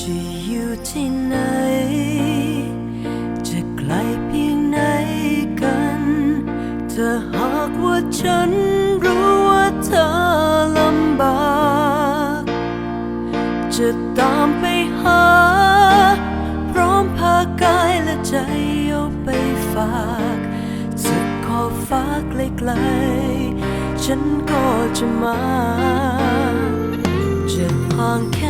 จะอยู่ที่ไหน จะไกลเพียงไหนกันถ้าหากว่าฉันรู้ว่าเธอลำบาก จะตามไปหา พร้อมพากายและใจเอาไปฝากสุดขอบฟ้าไกลๆฉันก็จะมา จะห่างแค่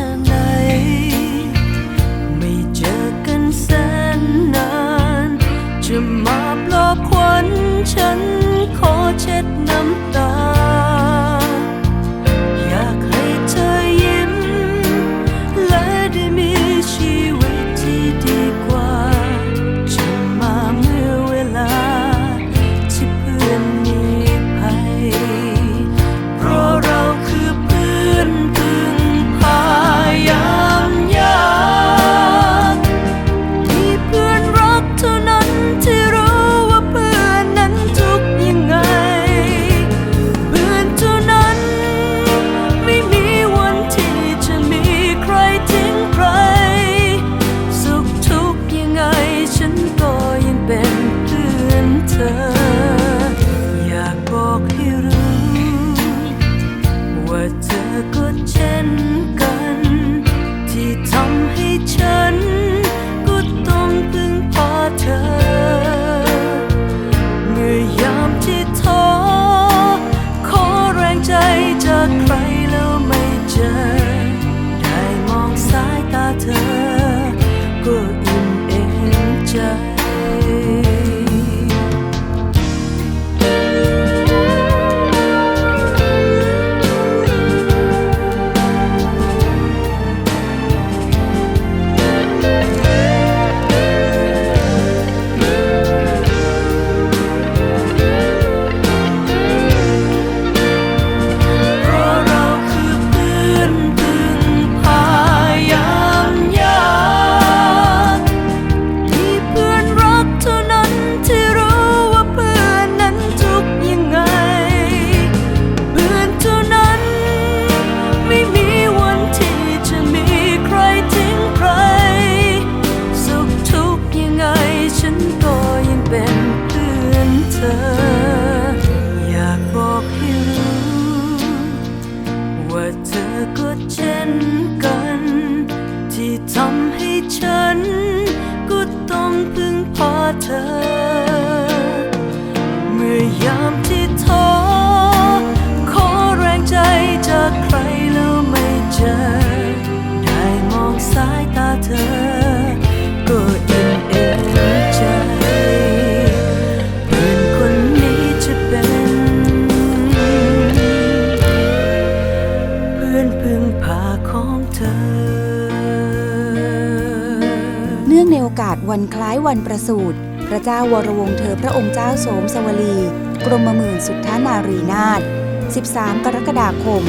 เธอ เช่นกัน ที่ทำให้ฉัน ก็ต้องพึ่งพาเธอ งพาของเธอ เนื่องในโอกาสวันคล้ายวันประสูติพระเจ้าวรวงเธอพระองค์เจ้าโสมสวลี กรมหมื่นสุทธานารีนาถ13 กรกฎาคม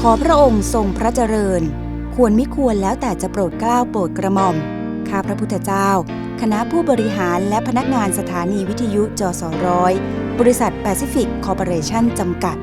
ขอพระองค์ทรงพระเจริญ ควรมิควรแล้วแต่จะโปรดเกล้าโปรดกระหม่อม ข้าพระพุทธเจ้า คณะผู้บริหารและพนักงานสถานีวิทยุจสร้อย บริษัทแปซิฟิกคอร์ปอเรชั่นจำกัด